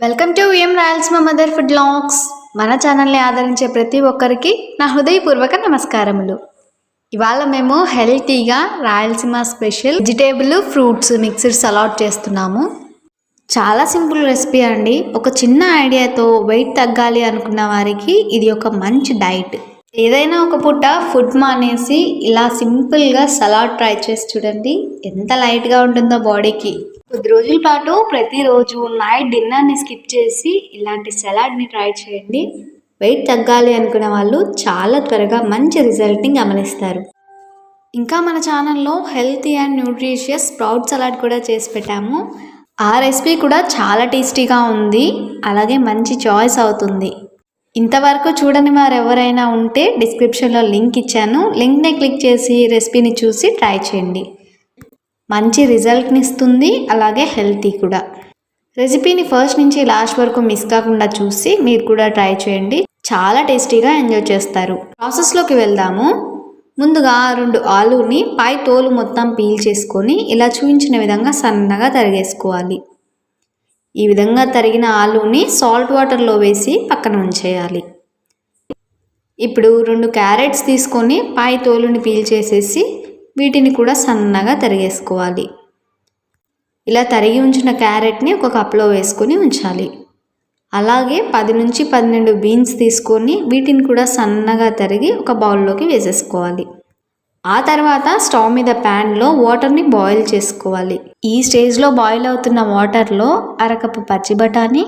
Welcome to M Rayalaseema mother food logs మన ఛానల్ని ఆదరించే ప్రతి ఒక్కరికి నా హృదయపూర్వక నమస్కారములు. ఇవాళ మేము హెల్తీగా Rayalaseema special vegetable fruits mixed salad చేస్తున్నాము. చాలా సింపుల్ రెసిపీ అండి. ఒక చిన్న ఐడియాతో వెయిట్ తగ్గాలి అనుకున్న వారికి ఇది ఒక మంచి డైట్. ఏదైనా ఒక పూట ఫుడ్ మానేసి ఇలా సింపుల్గా సలాడ్ ట్రై చేసి చూడండి. ఎంత లైట్గా ఉంటుందో బాడీకి. కొద్ది రోజుల పాటు ప్రతిరోజు నైట్ డిన్నర్ని స్కిప్ చేసి ఇలాంటి సలాడ్ని ట్రై చేయండి. వెయిట్ తగ్గాలి అనుకున్న వాళ్ళు చాలా త్వరగా మంచి రిజల్ట్ని గమనిస్తారు ఇంకా మన ఛానల్లో healthy and nutritious sprout salad కూడా చేసి పెట్టాము. ఆ రెసిపీ కూడా చాలా టేస్టీగా ఉంది. అలాగే మంచి చాయిస్ అవుతుంది. ఇంతవరకు చూడని వారు ఎవరైనా ఉంటే డిస్క్రిప్షన్లో లింక్ ఇచ్చాను. లింక్ని క్లిక్ చేసి రెసిపీని చూసి ట్రై చేయండి. మంచి రిజల్ట్ని ఇస్తుంది అలాగే హెల్తీ కూడా. రెసిపీని ఫస్ట్ నుంచి లాస్ట్ వరకు మిస్ కాకుండా చూసి మీరు కూడా ట్రై చేయండి. చాలా టేస్టీగా ఎంజాయ్ చేస్తారు. ప్రాసెస్లోకి వెళ్దాము. ముందుగా రెండు ఆలుని పై తోలు మొత్తం పీల్ చేసుకొని ఇలా చూపించిన విధంగా సన్నగా తరిగేసుకోవాలి. ఈ విధంగా తరిగిన ఆలుని సాల్ట్ వాటర్లో వేసి పక్కన ఉంచేయాలి. ఇప్పుడు రెండు క్యారెట్స్ తీసుకొని పై తోలుని పీల్ చేసేసి వీటిని కూడా సన్నగా తరిగేసుకోవాలి. ఇలా తరిగి ఉంచిన క్యారెట్ని ఒక కప్లో వేసుకొని ఉంచాలి. అలాగే పది నుంచి పన్నెండు బీన్స్ తీసుకొని వీటిని కూడా సన్నగా తరిగి ఒక బౌల్లోకి వేసేసుకోవాలి. ఆ తర్వాత స్టవ్ మీద ప్యాన్లో వాటర్ని బాయిల్ చేసుకోవాలి. ఈ స్టేజ్లో బాయిల్ అవుతున్న వాటర్లో అరకప్పు పచ్చి బఠానీ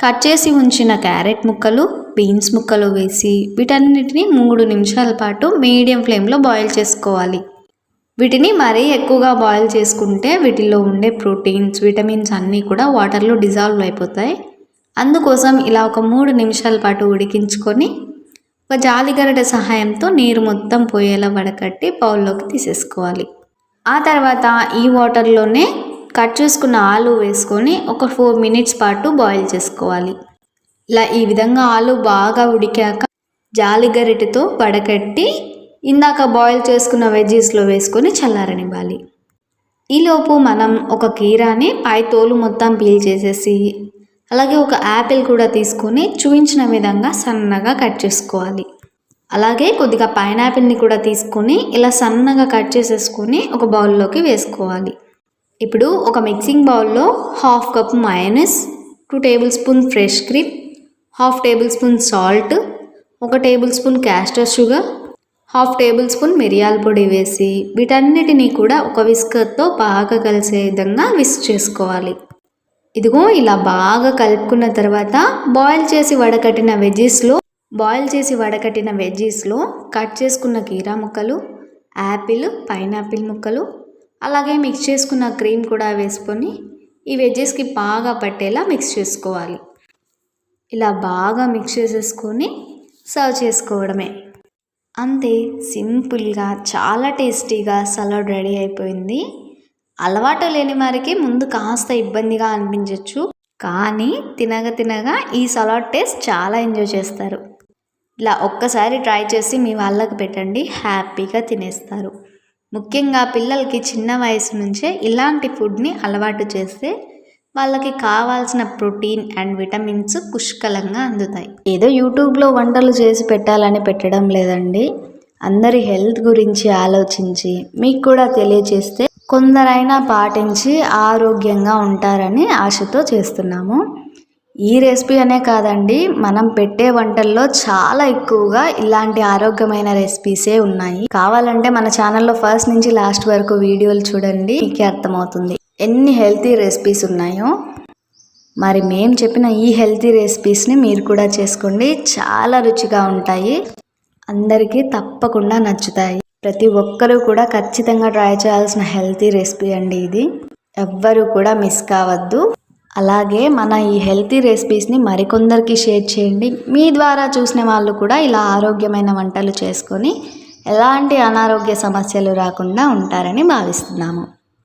కట్ చేసి ఉంచిన క్యారెట్ ముక్కలు బీన్స్ ముక్కలు వేసి వీటన్నిటిని మూడు నిమిషాల పాటు మీడియం ఫ్లేమ్లో బాయిల్ చేసుకోవాలి. వీటిని మరీ ఎక్కువగా బాయిల్ చేసుకుంటే వీటిలో ఉండే ప్రోటీన్స్ విటమిన్స్ అన్నీ కూడా వాటర్లో డిజాల్వ్ అయిపోతాయి. అందుకోసం ఇలా ఒక మూడు నిమిషాల పాటు ఉడికించుకొని ఒక జాలిగరట సహాయంతో నీరు మొత్తం పోయేలా వడకట్టి బౌల్లోకి తీసేసుకోవాలి. ఆ తర్వాత ఈ వాటర్లోనే కట్ చేసుకున్న ఆలు వేసుకొని ఒక ఫోర్ మినిట్స్ పాటు బాయిల్ చేసుకోవాలి. ఇలా ఈ విధంగా ఆలు బాగా ఉడికాక జాలిగరిటతో వడకట్టి ఇందాక బాయిల్ చేసుకున్న వెజ్జీస్లో వేసుకొని చల్లారనివ్వాలి. ఈలోపు మనం ఒక కీరాని పై తోలు మొత్తం పీల్ చేసేసి అలాగే ఒక యాపిల్ కూడా తీసుకొని చూపించిన విధంగా సన్నగా కట్ చేసుకోవాలి. అలాగే కొద్దిగా పైనాపిల్ని కూడా తీసుకొని ఇలా సన్నగా కట్ చేసేసుకొని ఒక బౌల్లోకి వేసుకోవాలి. ఇప్పుడు ఒక మిక్సింగ్ బౌల్లో half cup mayonnaise two table spoon fresh cream half table spoon salt ఒక table spoon castor sugar half table spoon మిరియాల పొడి వేసి వీటన్నిటినీ కూడా ఒక విస్కర్తో బాగా కలిసే విధంగా విస్క్ చేసుకోవాలి. ఇదిగో ఇలా బాగా కలుపుకున్న తర్వాత బాయిల్ చేసి వడకట్టిన వెజ్జీస్లో బాయిల్ చేసి వడకట్టిన వెజ్జీస్లో కట్ చేసుకున్న కీరా ముక్కలు యాపిల్ పైనాపిల్ ముక్కలు అలాగే మిక్స్ చేసుకున్న క్రీమ్ కూడా వేసుకొని ఈ వెజ్జెస్కి బాగా పట్టేలా మిక్స్ చేసుకోవాలి. ఇలా బాగా మిక్స్ చేసేసుకొని సర్వ్ చేసుకోవడమే. అంతే సింపుల్గా చాలా టేస్టీగా సలాడ్ రెడీ అయిపోయింది. అలవాటు లేని వారికి ముందు కాస్త ఇబ్బందిగా అనిపించవచ్చు కానీ తినగా తినగా ఈ సలాడ్ టేస్ట్ చాలా ఎంజాయ్ చేస్తారు. ఇలా ఒక్కసారి ట్రై చేసి మీ వాళ్ళకి పెట్టండి హ్యాపీగా తినేస్తారు. ముఖ్యంగా పిల్లలకి చిన్న వయసు నుంచే ఇలాంటి ఫుడ్ని అలవాటు చేస్తే వాళ్ళకి కావాల్సిన ప్రోటీన్ అండ్ విటమిన్స్ పుష్కలంగా అందుతాయి. ఏదో యూట్యూబ్లో వంటలు చేసి పెట్టాలని పెట్టడం లేదండి. అందరి హెల్త్ గురించి ఆలోచించి మీకు కూడా తెలియచేస్తే కొందరైనా పాటించి ఆరోగ్యంగా ఉంటారని ఆశతో చేస్తున్నాము. ఈ రెసిపీ అనే కాదండి మనం పెట్టే వంటల్లో చాలా ఎక్కువగా ఇలాంటి ఆరోగ్యమైన రెసిపీసే ఉన్నాయి. కావాలంటే మన ఛానల్లో ఫస్ట్ నుంచి లాస్ట్ వరకు వీడియోలు చూడండి మీకు అర్థమవుతుంది. ఎన్ని హెల్తీ రెసిపీస్ ఉన్నాయో మరి మేము చెప్పిన ఈ హెల్తీ రెసిపీస్ని మీరు కూడా చేసుకోండి. చాలా రుచిగా ఉంటాయి. అందరికీ తప్పకుండా నచ్చుతాయి. ప్రతి ఒక్కరూ కూడా ఖచ్చితంగా ట్రై చేయాల్సిన హెల్తీ రెసిపీ అండి ఇది. ఎవ్వరూ కూడా మిస్ కావద్దు. అలాగే మన ఈ హెల్తీ రెసిపీస్ని మరికొందరికి షేర్ చేయండి. మీ ద్వారా చూసిన వాళ్ళు కూడా ఇలా ఆరోగ్యమైన వంటలు చేసుకొని ఎలాంటి అనారోగ్య సమస్యలు రాకుండా ఉంటారని భావిస్తున్నాము.